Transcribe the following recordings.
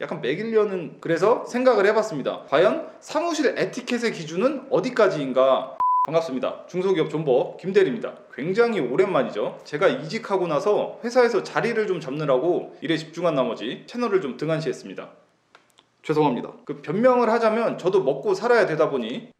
약간 매기려는 그래서 생각을 해봤습니다. 과연 사무실 에티켓의 기준은 어디까지인가? 반갑습니다. 중소기업 존버 김대리입니다. 굉장히 오랜만이죠. 제가 이직하고 나서 회사에서 자리를 좀 잡느라고 일에 집중한 나머지 채널을 좀 등한시했습니다. 죄송합니다. 그 변명을 하자면 저도 먹고 살아야 되다 보니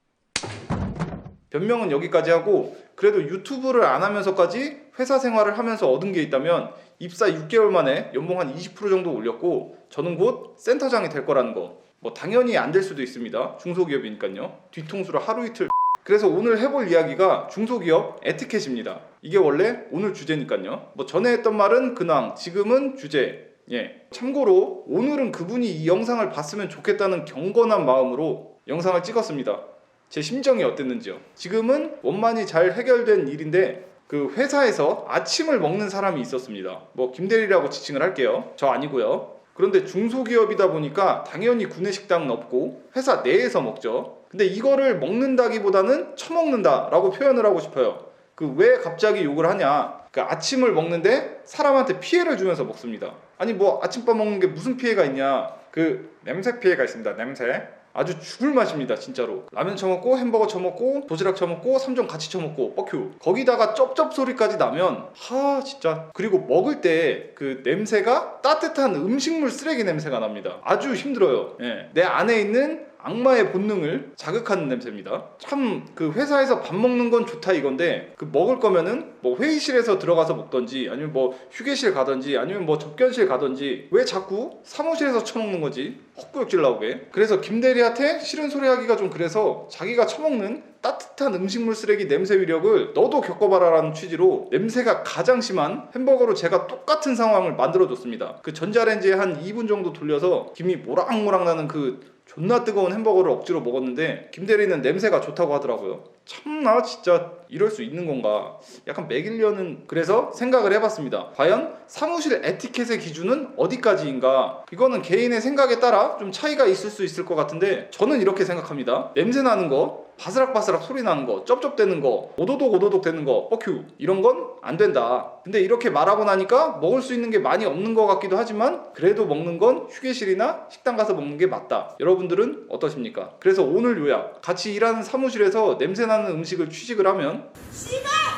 변명은 여기까지 하고 그래도 유튜브를 안 하면서까지 회사 생활을 하면서 얻은 게 있다면 입사 6개월 만에 연봉 한 20% 정도 올렸고 저는 곧 센터장이 될 거라는 거. 뭐 당연히 안 될 수도 있습니다. 중소기업이니까요. 뒤통수를 하루 이틀 그래서 오늘 해볼 이야기가 중소기업 에티켓입니다. 이게 원래 오늘 주제니까요. 뭐 전에 했던 말은 근황, 지금은 주제. 예. 참고로 오늘은 그분이 이 영상을 봤으면 좋겠다는 경건한 마음으로 영상을 찍었습니다. 제 심정이 어땠는지요. 지금은 원만히 잘 해결된 일인데 그 회사에서 아침을 먹는 사람이 있었습니다. 뭐 김대리라고 지칭을 할게요. 저 아니고요. 그런데 중소기업이다 보니까 당연히 구내 식당은 없고 회사 내에서 먹죠. 근데 이거를 먹는다기보다는 처먹는다라고 표현을 하고 싶어요. 그 왜 갑자기 욕을 하냐? 그 아침을 먹는데 사람한테 피해를 주면서 먹습니다. 아니 뭐 아침밥 먹는 게 무슨 피해가 있냐? 그 냄새 피해가 있습니다. 냄새. 아주 죽을 맛입니다 진짜로. 라면 처먹고 햄버거 처먹고 도시락 처먹고 삼종 같이 처먹고 뻑큐. 거기다가 쩝쩝 소리까지 나면 하 진짜. 그리고 먹을 때 그 냄새가 따뜻한 음식물 쓰레기 냄새가 납니다. 아주 힘들어요. 예. 내 안에 있는 악마의 본능을 자극하는 냄새입니다. 참 그 회사에서 밥 먹는 건 좋다 이건데 그 먹을 거면은 뭐 회의실에서 들어가서 먹던지 아니면 뭐 휴게실 가던지 아니면 뭐 접견실 가던지 왜 자꾸 사무실에서 처먹는 거지 헛구역질 나오게 그래서 김대리한테 싫은 소리 하기가 좀 그래서 자기가 처먹는 따뜻한 음식물 쓰레기 냄새 위력을 너도 겪어봐라라는 취지로 냄새가 가장 심한 햄버거로 제가 똑같은 상황을 만들어줬습니다. 그 전자레인지에 한 2분 정도 돌려서 김이 모락모락 나는 그 존나 뜨거운 햄버거를 억지로 먹었는데 김 대리는 냄새가 좋다고 하더라고요. 참나 진짜 이럴 수 있는 건가? 약간 매기려는 그래서 생각을 해봤습니다. 과연 사무실 에티켓의 기준은 어디까지인가? 이거는 개인의 생각에 따라 좀 차이가 있을 수 있을 것 같은데 저는 이렇게 생각합니다. 냄새 나는 거 바스락바스락 소리 나는 거, 쩝쩝대는 거, 오도독 오도독 되는 거, 뻑큐 이런 건 안 된다. 근데 이렇게 말하고 나니까 먹을 수 있는 게 많이 없는 것 같기도 하지만 그래도 먹는 건 휴게실이나 식당 가서 먹는 게 맞다. 여러분들은 어떠십니까? 그래서 오늘 요약 같이 일하는 사무실에서 냄새 나는 음식을 취식을 하면 씨발!